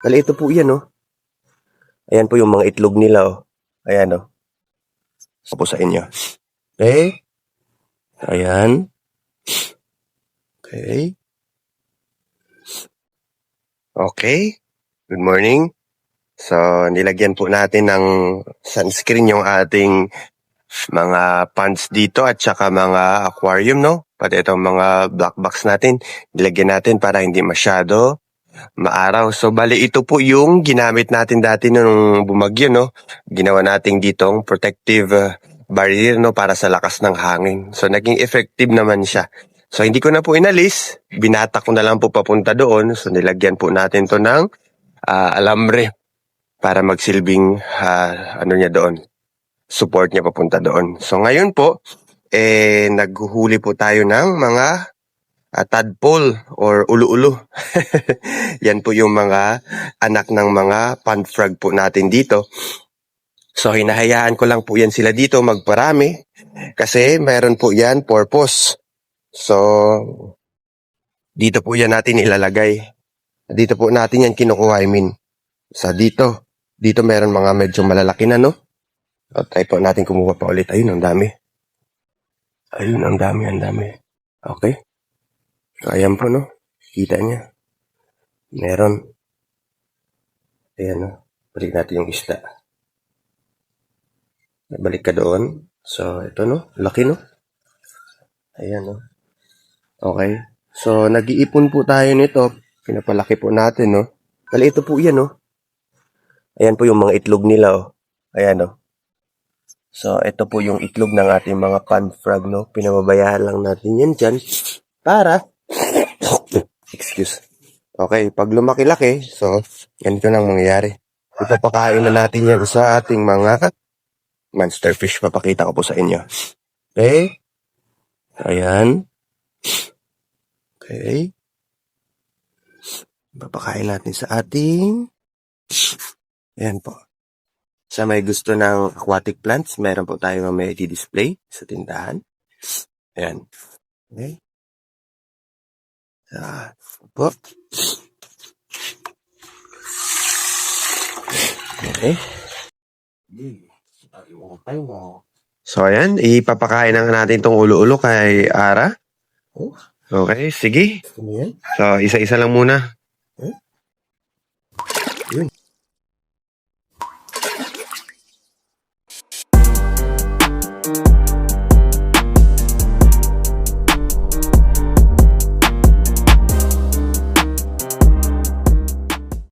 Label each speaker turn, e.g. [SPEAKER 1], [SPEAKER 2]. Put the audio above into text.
[SPEAKER 1] Bali, ito po yan, oh. Ayan po yung mga itlog nila, oh. Ayan, oh. Po sa inyo. Okay. Ayan. Okay. Okay. Good morning. So, nilagyan po natin ng sunscreen yung ating mga ponds dito at saka mga aquarium, no? Pati itong mga black box natin, nilagyan natin para hindi masyado maaraw. So, bali ito po yung ginamit natin dati nung bumagyo, no? Ginawa natin ditong protective uh, barrier, no? Para sa lakas ng hangin. So, naging effective naman siya. So, hindi ko na po inalis. Binata ko na lang po papunta doon. So, nilagyan po natin to ng ah, alambre para magsilbing ah, ano niya doon. Support niya papunta doon. So, ngayon po, eh, naghuhuli po tayo ng mga ah, tadpole or ulu-ulu. Yan po yung mga anak ng mga pond frog po natin dito. So, hinahayaan ko lang po yan sila dito magparami kasi mayroon po yan purpose. So, dito po yan natin ilalagay. Dito po natin yan kinukuha, I mean. Sa dito. Dito meron mga medyo malalaki na, no? O, try po natin kumuha pa ulit. Ayun, ang dami. Ayun, ang dami, ang dami. Okay. Ayan po, no? Kita niya. Meron. Ayan, no? Balik natin yung isda. Balik ka doon. So, ito, no? Laki, no? Ayan, no? Okay. So, nag-iipon po tayo nito. Pinapalaki po natin, no? Bali, ito po yan, no? Ayan po yung mga itlog nila, oh. Ayan, oh. So, ito po yung itlog ng ating mga pan frog, no? Pinababayaan lang natin yan dyan para excuse. Okay, pag lumaki-laki, so, ganito nang mangyayari. Ipapakain na natin yan sa ating mga monster fish. Papakita ko po sa inyo. Okay? Ayan. Okay. Papakain natin sa ating Ayan po. Sa may gusto ng aquatic plants, meron po tayo may display sa tindahan. Ayan. Okay. Ah, po. Okay. So, ayan. Ipapakain na natin tong ulo-ulo kay Ara. Okay, sige. So, isa-isa lang muna.